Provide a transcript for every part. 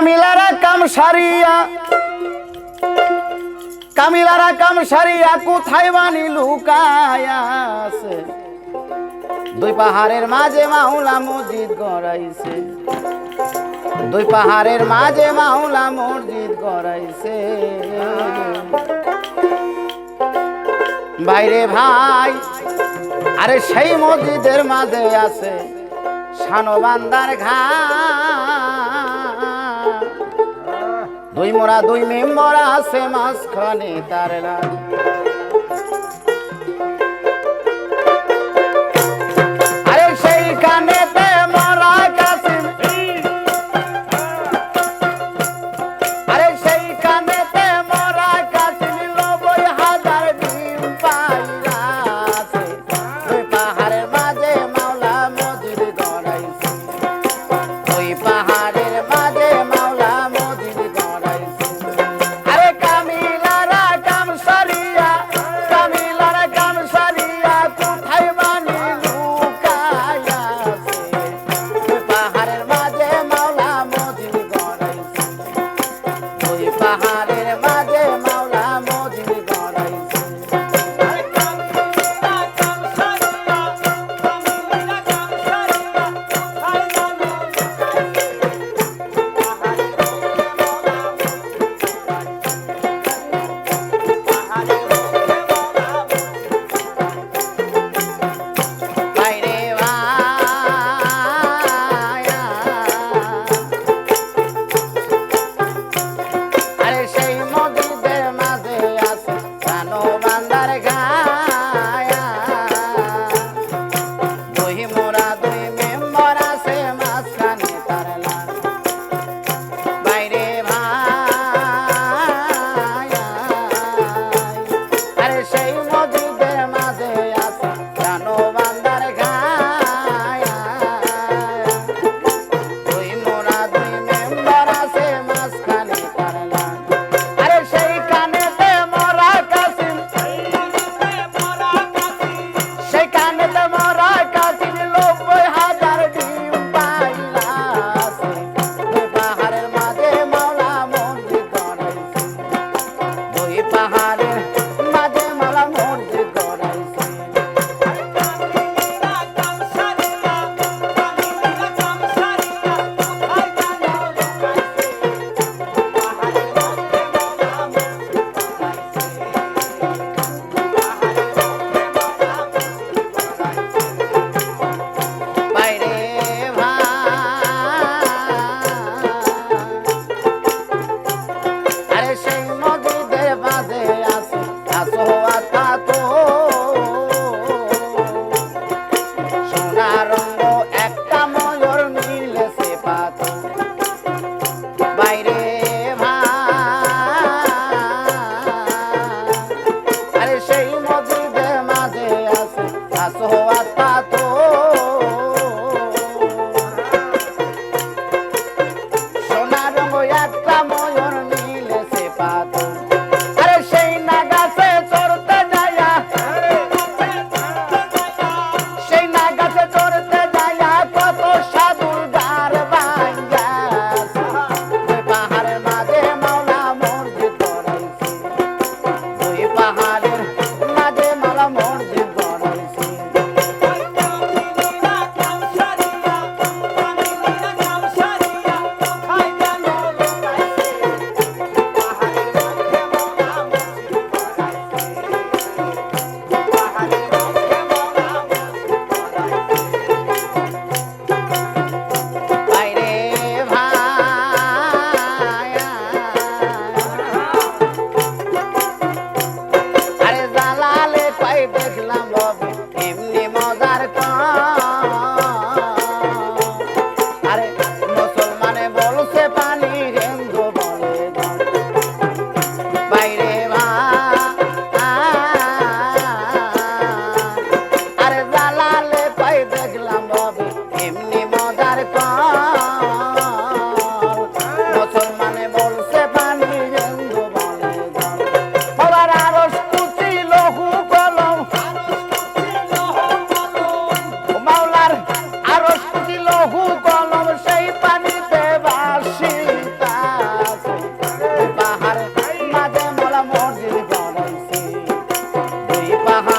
কামিলারা কাম সারিয়া কামিলারা কাম সারিয়া কোথায় বানি লুকায়াছে দুই পাহাড়ের মাঝে মাওলা মসজিদ গড়াইছে। দুই পাহাড়ের মাঝে মাওলা মসজিদ গড়াইছে। বাইরে ভাই, আরে সেই মসজিদের মাঝে আছে সানবান্দার ঘা দুই মোরা দুই মেম্বর আছে মাঝখানে তার না Bahadur Bahadur tenho um modo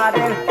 Got it.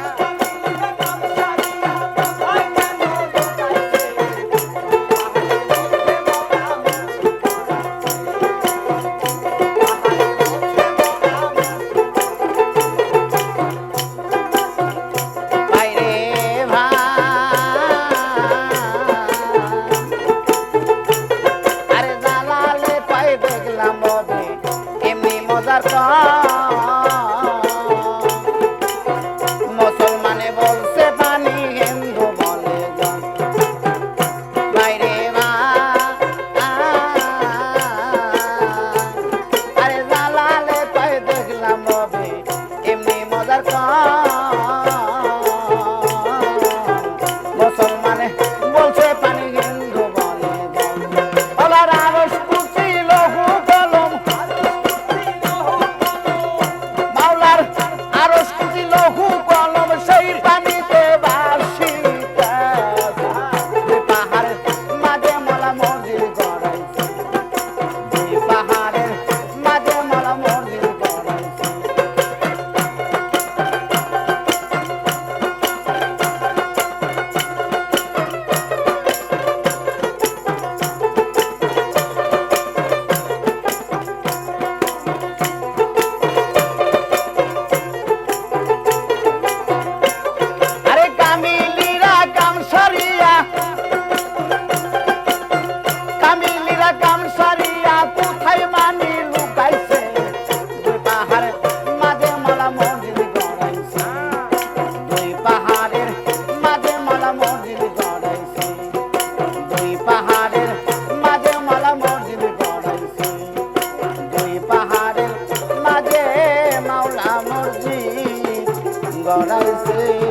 মাঝে মাওলা মসজিদ গড়াইছে